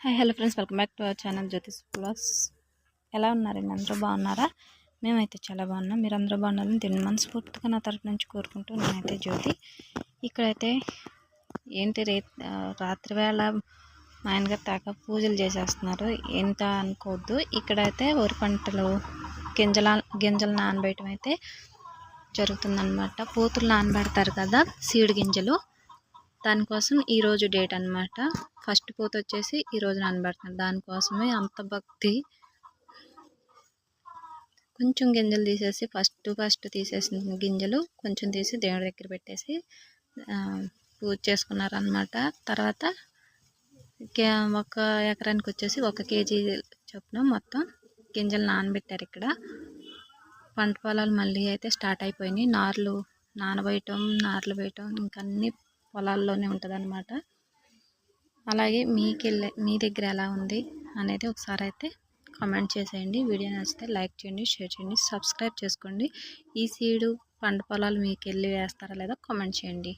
Hi hello friends welcome back to our channel Jyotish blogs ఎలా ఉన్నారండి అందరూ బాగున్నారా? మేమైతే చాలా బాగున్నాం. మీరు అందరూ బాగున్నారని తిన్న మనస్ఫూర్తిగా నా తరపు నుంచి కోరుకుంటూ నేనైతే జ్యోతి. ఇక్కడైతే ఏంటి రే రాత్రి వేళ మా ఆయనగారు తాక పూజలు చేసేస్తున్నారు. ఎంత అనుకోవద్దు. ఇక్కడైతే వరి పంటలు గింజల గింజలు నానబెట్టడం అయితే జరుగుతుందన్నమాట. పూతులు నానబెడతారు కదా సీడ్ గింజలు. దానికోసం ఈరోజు డేట్ అన్నమాట. ఫస్ట్ పూత వచ్చేసి ఈరోజు నానబెడుతున్నారు దానికోసమే అంత భక్తి. కొంచెం గింజలు తీసేసి ఫస్ట్ ఫస్ట్ తీసేసిన గింజలు కొంచెం తీసి దేవుడి దగ్గర పెట్టేసి పూజ చేసుకున్నారనమాట తర్వాత ఒక ఎకరానికి వచ్చేసి ఒక కేజీ చొప్పున మొత్తం గింజలు నానబెట్టారు ఇక్కడ. పంట పొలాలు మళ్ళీ అయితే స్టార్ట్ అయిపోయినాయి. నార్లు నానబోయటం నార్లు వేయటం ఇంకా అన్నీ పొలాల్లోనే ఉంటుంది అలాగే మీకెళ్ళే మీ దగ్గర ఎలా ఉంది అనేది ఒకసారి అయితే కామెంట్ చేసేయండి. వీడియో నచ్చితే లైక్ చేయండి షేర్ చేయండి సబ్స్క్రైబ్ చేసుకోండి. ఈ సీడు పంట పొలాలు మీకు వెళ్ళి వేస్తారా లేదా కామెంట్ చేయండి.